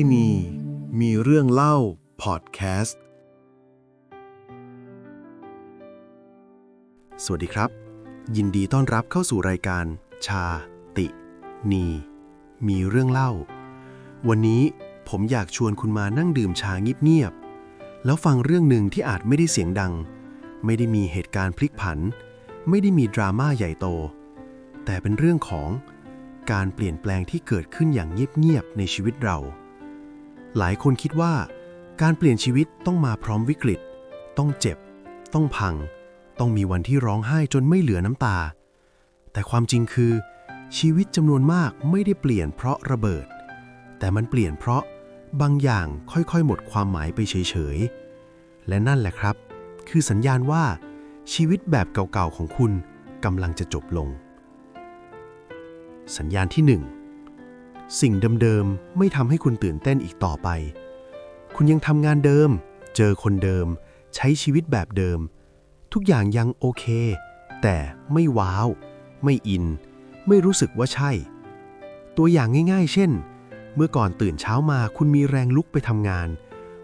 ตินี มีเรื่องเล่า พอดแคสต์ สวัสดีครับ ยินดีต้อนรับเข้าสู่รายการ ชา ติ นี มีเรื่องเล่า วันนี้ผมอยากชวนคุณมานั่งดื่มชาเงียบๆแล้วฟังเรื่องหนึ่งที่อาจไม่ได้เสียงดัง ไม่ได้มีเหตุการณ์พลิกผัน ไม่ได้มีดราม่าใหญ่โต แต่เป็นเรื่องของการเปลี่ยนแปลงที่เกิดขึ้นอย่างเงียบ ๆ ในชีวิตเรา หลายคนคิดว่า การเปลี่ยนชีวิตต้องมาพร้อมวิกฤต ต้องเจ็บ ต้องพัง ต้องมีวันที่ร้องไห้จนไม่เหลือน้ำตา แต่ความจริงคือ ชีวิตจำนวนมากไม่ได้เปลี่ยนเพราะระเบิด แต่มันเปลี่ยนเพราะบางอย่างค่อยๆ หมดความหมายไปเฉยๆ และนั่นแหละครับ คือสัญญาณว่า ชีวิตแบบเก่าๆของคุณกำลังจะจบลง สัญญาณที่หนึ่ง สิ่งเดิมๆ ไม่ทำให้คุณตื่นเต้นอีกต่อไป คุณยังทำงานเดิม เจอคนเดิม ใช้ชีวิตแบบเดิม ทุกอย่างยังโอเค แต่ไม่ว้าว ไม่อิน ไม่รู้สึกว่าใช่ ตัวอย่างง่ายๆ เช่น เมื่อก่อนตื่นเช้ามาคุณมีแรงลุกไปทำงาน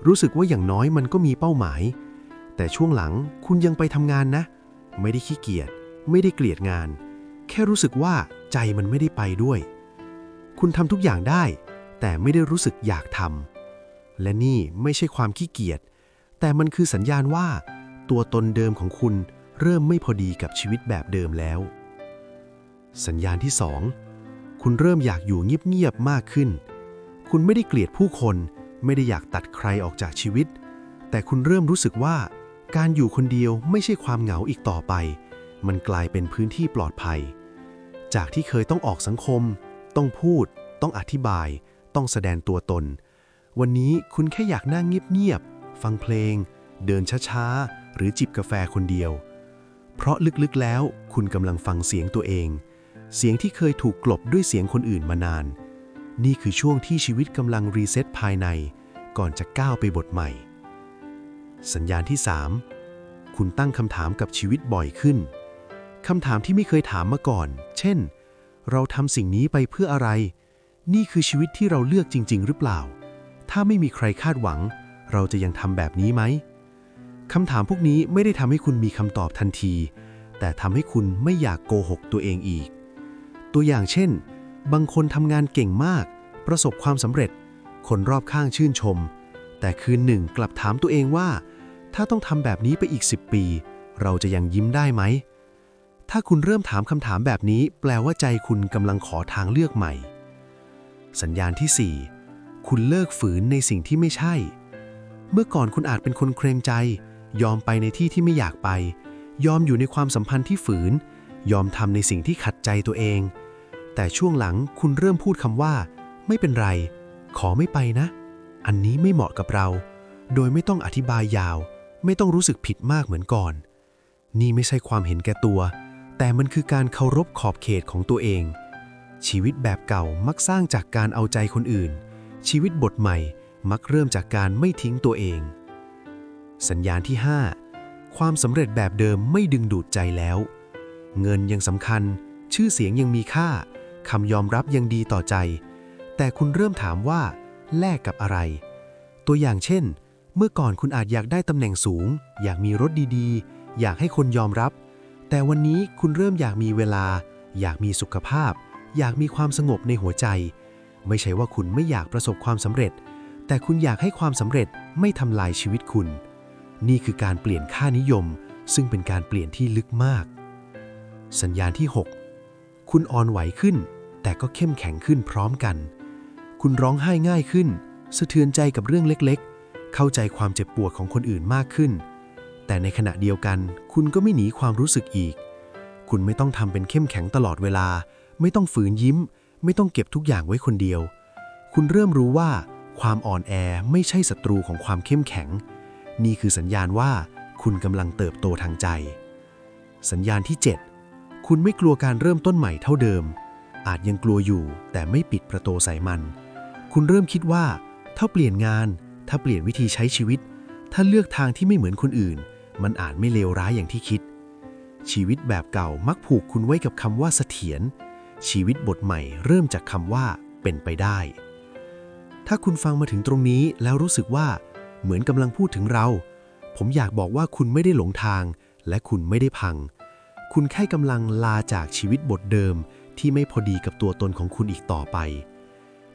รู้สึกว่าอย่างน้อยมันก็มีเป้าหมาย แต่ช่วงหลังคุณยังไปทำงานนะ ไม่ได้ขี้เกียจ ไม่ได้เกลียดงาน แค่รู้สึกว่าใจมันไม่ได้ไปด้วย คุณทำทุกอย่างได้ แต่ไม่ได้รู้สึกอยากทำและนี่ไม่ใช่ความขี้เกียจ แต่มันคือสัญญาณว่า ตัวตนเดิมของคุณเริ่มไม่พอดีกับชีวิตแบบเดิมแล้ว สัญญาณที่สองคุณเริ่มอยากอยู่เงียบๆมากขึ้น คุณไม่ได้เกลียดผู้คน ไม่ได้อยากตัดใครออกจากชีวิต แต่คุณเริ่มรู้สึกว่า การอยู่คนเดียวไม่ใช่ความเหงาอีกต่อไป มันกลายเป็นพื้นที่ปลอดภัย จากที่เคยต้องออกสังคม ต้องพูด ต้องอธิบาย ต้องแสดงตัวตน วันนี้คุณแค่อยากนั่งเงียบๆ ฟังเพลง เดินช้าๆ หรือจิบกาแฟคนเดียว เพราะลึกๆแล้วคุณกำลังฟังเสียงตัวเอง เสียงที่เคยถูกกลบด้วยเสียงคนอื่นมานาน นี่คือช่วงที่ชีวิตกำลังรีเซ็ตภายใน ก่อนจะก้าวไปบทใหม่ สัญญาณที่ 3 คุณตั้งคำถามกับชีวิตบ่อยขึ้นคำถามที่ไม่เคยถามมาก่อน เช่น เราทำสิ่งนี้ไปเพื่ออะไร นี่คือชีวิตที่เราเลือกจริง ๆ หรือเปล่า ถ้าไม่มีใครคาดหวัง เราจะยังทำแบบนี้ไหมคำถามพวกนี้ไม่ได้ทำให้คุณมีคำตอบทันที แต่ทำให้คุณไม่อยากโกหกตัวเองอีก ตัวอย่างเช่น บางคนทำงานเก่งมาก ประสบความสำเร็จ คนรอบข้างชื่นชม แต่คืนหนึ่งกลับถามตัวเองว่า ถ้าต้องทำแบบนี้ไปอีก 10 ปี เราจะยังยิ้มได้ไหม ถ้าคุณเริ่มถามคำถามแบบนี้ แปลว่าใจคุณกำลังขอทางเลือกใหม่ สัญญาณที่ 4 คุณเลิกฝืนในสิ่งที่ไม่ใช่ เมื่อก่อนคุณอาจเป็นคนเครงใจ ยอมไปในที่ที่ไม่อยากไป ยอมอยู่ในความสัมพันธ์ที่ฝืน ยอมทำในสิ่งที่ขัดใจตัวเอง แต่ช่วงหลังคุณเริ่มพูดคำว่า ไม่เป็นไร ขอไม่ไปนะ อันนี้ไม่เหมาะกับเรา โดยไม่ต้องอธิบายยาว ไม่ต้องรู้สึกผิดมากเหมือนก่อน นี่ไม่ใช่ความเห็นแก่ตัว แต่มันคือการเคารพขอบเขตของตัวเอง ชีวิตแบบเก่ามักสร้างจากการเอาใจคนอื่น ชีวิตบทใหม่มักเริ่มจากการไม่ทิ้งตัวเอง สัญญาณที่ 5 ความสำเร็จแบบเดิมไม่ดึงดูดใจแล้ว เงินยังสำคัญ ชื่อเสียงยังมีค่าคำยอมรับยังดีต่อใจ แต่คุณเริ่มถามว่า แลกกับอะไร ตัวอย่างเช่น เมื่อก่อนคุณอาจอยากได้ตำแหน่งสูง อยากมีรถดีๆ อยากให้คนยอมรับ แต่วันนี้คุณเริ่มอยากมีเวลา อยากมีสุขภาพ อยากมีความสงบในหัวใจ ไม่ใช่ว่าคุณไม่อยากประสบความสำเร็จ แต่คุณอยากให้ความสำเร็จไม่ทำลายชีวิตคุณ นี่คือการเปลี่ยนค่านิยม ซึ่งเป็นการเปลี่ยนที่ลึกมาก สัญญาณที่ 6 คุณอ่อนไหวขึ้น แต่ก็เข้มแข็งขึ้นพร้อมกัน คุณร้องไห้ง่ายขึ้น สะเทือนใจกับเรื่องเล็กๆ เข้าใจความเจ็บปวดของคนอื่นมากขึ้น แต่ในขณะเดียวกัน คุณก็ไม่หนีความรู้สึกอีก คุณไม่ต้องทำเป็นเข้มแข็งตลอดเวลา ไม่ต้องฝืนยิ้ม ไม่ต้องเก็บทุกอย่างไว้คนเดียว คุณเริ่มรู้ว่า ความอ่อนแอไม่ใช่ศัตรูของความเข้มแข็ง นี่คือสัญญาณว่า คุณกำลังเติบโตทางใจ สัญญาณที่ 7 คุณไม่กลัวการเริ่มต้นใหม่เท่าเดิม อาจยังกลัวอยู่ แต่ไม่ปิดประตูใส่มัน คุณเริ่มคิดว่า ถ้าเปลี่ยนงาน ถ้าเปลี่ยนวิธีใช้ชีวิต ถ้าเลือกทางที่ไม่เหมือนคนอื่น มันอาจไม่เลวร้ายอย่างที่คิด ชีวิตแบบเก่ามักผูกคุณไว้กับคำว่าเสถียร ชีวิตบทใหม่เริ่มจากคำว่าเป็นไปได้ ถ้าคุณฟังมาถึงตรงนี้แล้วรู้สึกว่า เหมือนกำลังพูดถึงเรา ผมอยากบอกว่าคุณไม่ได้หลงทาง และคุณไม่ได้พัง คุณแค่กำลังลาจากชีวิตบทเดิม ที่ไม่พอดีกับตัวตนของคุณอีกต่อไป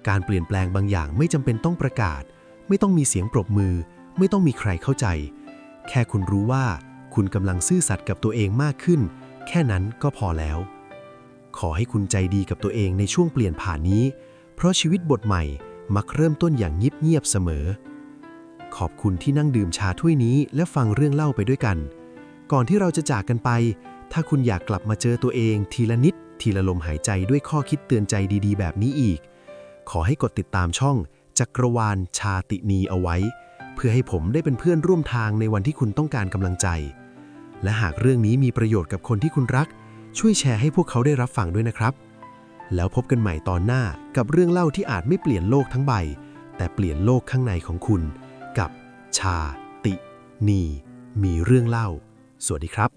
การเปลี่ยนแปลงบางอย่างไม่จำเป็นต้องประกาศ ไม่ต้องมีเสียงปรบมือ ไม่ต้องมีใครเข้าใจ แค่คุณรู้ว่าคุณกำลังซื่อสัตย์กับตัวเองมากขึ้น แค่นั้นก็พอแล้ว ขอให้คุณใจดีกับตัวเองในช่วงเปลี่ยนผ่านนี้ เพราะชีวิตบทใหม่มักเริ่มต้นอย่างเงียบๆเสมอ ขอบคุณที่นั่งดื่มชาถ้วยนี้และฟังเรื่องเล่าไปด้วยกัน ก่อนที่เราจะจากกันไป ถ้าคุณอยากกลับมาเจอตัวเอง ทีละนิด ทีละลมหายใจด้วยข้อคิดเตือนใจดีๆ แบบนี้อีก ขอให้กดติดตามช่องจักรวาลชาตินีเอาไว้ พื่อให้ผมได้เป็นเพื่อนร่วมทางในวันที่คุณต้องการกำลังใจ และหากเรื่องนี้มีประโยชน์กับคนที่คุณรัก ช่วยแชร์ให้พวกเขาได้รับฟังด้วยนะครับ แล้วพบกันใหม่ตอนหน้ากับเรื่องเล่าที่อาจไม่เปลี่ยนโลกทั้งใบ แต่เปลี่ยนโลกข้างในของคุณ กับชาติ นี มีเรื่องเล่า สวัสดีครับ